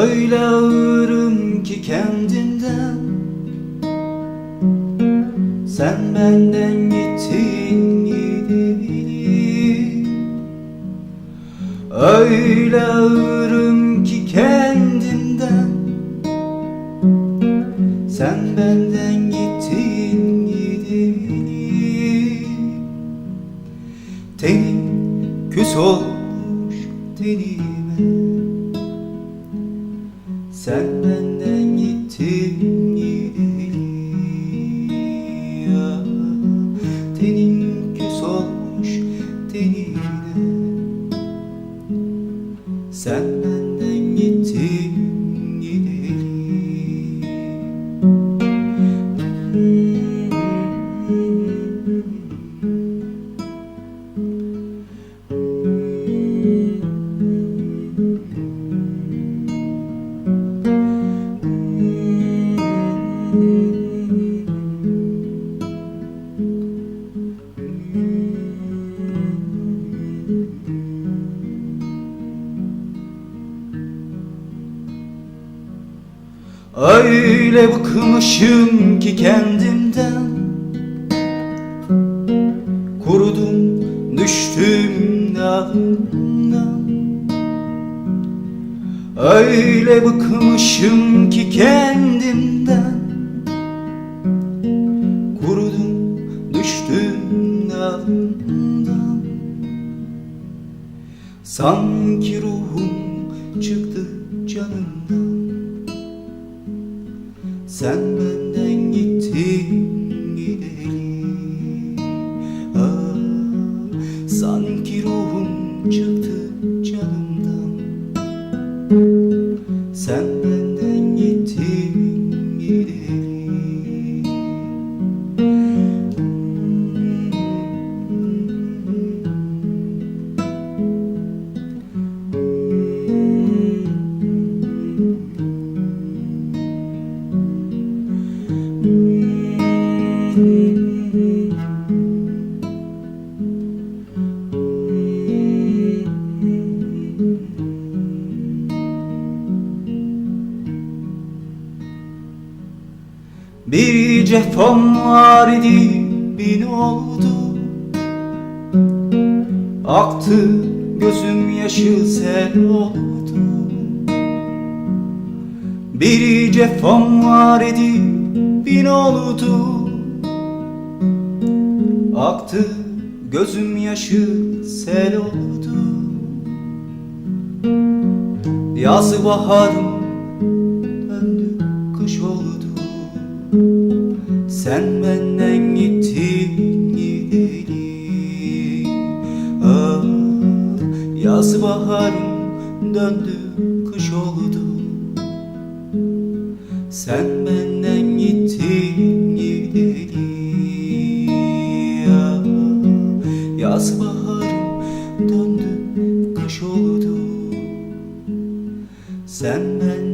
Öyle ağırım ki kendimden Sen benden gittin gideli Öyle ağırım ki kendimden Sen benden küs olmuş tenime. Sen benden gittin ya Tenin küs olmuş tenine. Sen benden gittin Öyle bıkmışım ki kendimden. Kurudum düştüm dalından Öyle bıkmışım ki kendimden. Kurudum düştüm dalından Sanki ruhum çıktı canımdan sen benden gittin gideli ah, Sanki ruhum çıktı canımdan. Sen benden Bir cefam var idi bin oldu. Aktı gözüm yaşı sel oldu Bir cefam var idi bin oldu. Aktı gözüm yaşı sel oldu Yazı baharım Sen benden gittin gideli ah, Yaz baharım döndü kış oldu. Sen benden gittin gideli ah, Yaz baharım döndü kış oldu. Sen benden